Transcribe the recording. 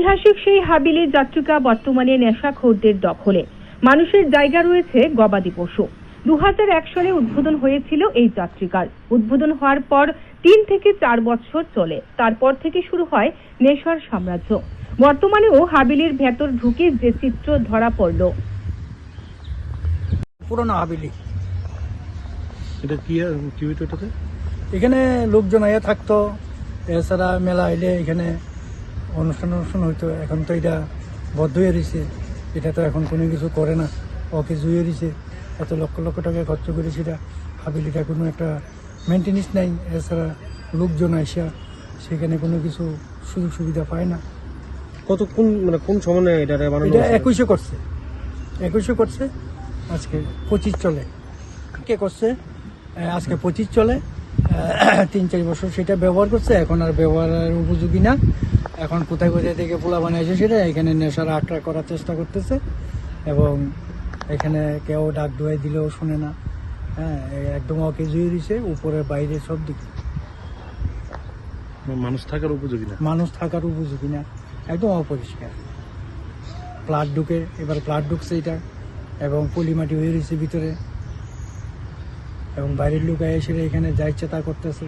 ঐতিহাসিক সেই হাবিলি যাত্রিকা বর্তমানে নেশাখোরদের দখলে। মানুষের জায়গা রয়েছে গবাদি পশু। দু সালে উদ্বোধন হয়েছিল এই যাত্রিকার। উদ্বোধন হওয়ার পর তিন থেকে চার বছর চলে। তারপর থেকে শুরু হয় নেশার সাম্রাজ্য। বর্তমানেও হাবিলির ভেতর ঢুকে যে চিত্র ধরা পড়ল। পুরনো হাবিলি। এটা কি কি হইতো এটাতে? এখানে লোকজন আইয়া থাকতো এছাড়া মেলা হইলে এখানে অনুষ্ঠান অনুষ্ঠান হইতো এখন তো এটা বদ্ধ হয়ে রয়েছে। এটা তো এখন কোনো কিছু করে না। অকে জুয়ে দিছে এত লক্ষ লক্ষ টাকা খরচ করে সেটা হাবিলিটা কোনো একটা মেনটেন্স নাই। এছাড়া লোকজন আইসা সেখানে কোনো কিছু সুযোগ সুবিধা পায় না। কত কোন মানে কোন সময়ে এটা এটা একুশে করছে। একুশে করছে। আজকে পঁচিশ চলে। কে করছে? আজকে পঁচিশ চলে। তিন চার বছর সেটা ব্যবহার করছে এখন আর ব্যবহারের উপযোগী না। এখন কোথায় কোথায় থেকে পোলা বানাইছে সেটা এখানে নেশার আটরা করার চেষ্টা করতেছে। এবং এখানে কেউ ডাক ডুয়াই দিলেও শুনে না। হ্যাঁ একদম ওকে জুয়ে দিছে উপরে বাইরে সব দিকে। মানুষ থাকার উপযোগী না? মানুষ থাকার উপযোগী না। একদম অপরিষ্কার। প্লাট ঢুকে এবার প্লাট ঢুকছে এটা এবং পলিমাটি হয়ে রয়েছে ভিতরে। এবং বাইরের লোক এসে এখানে যা ইচ্ছা তা করতেছে।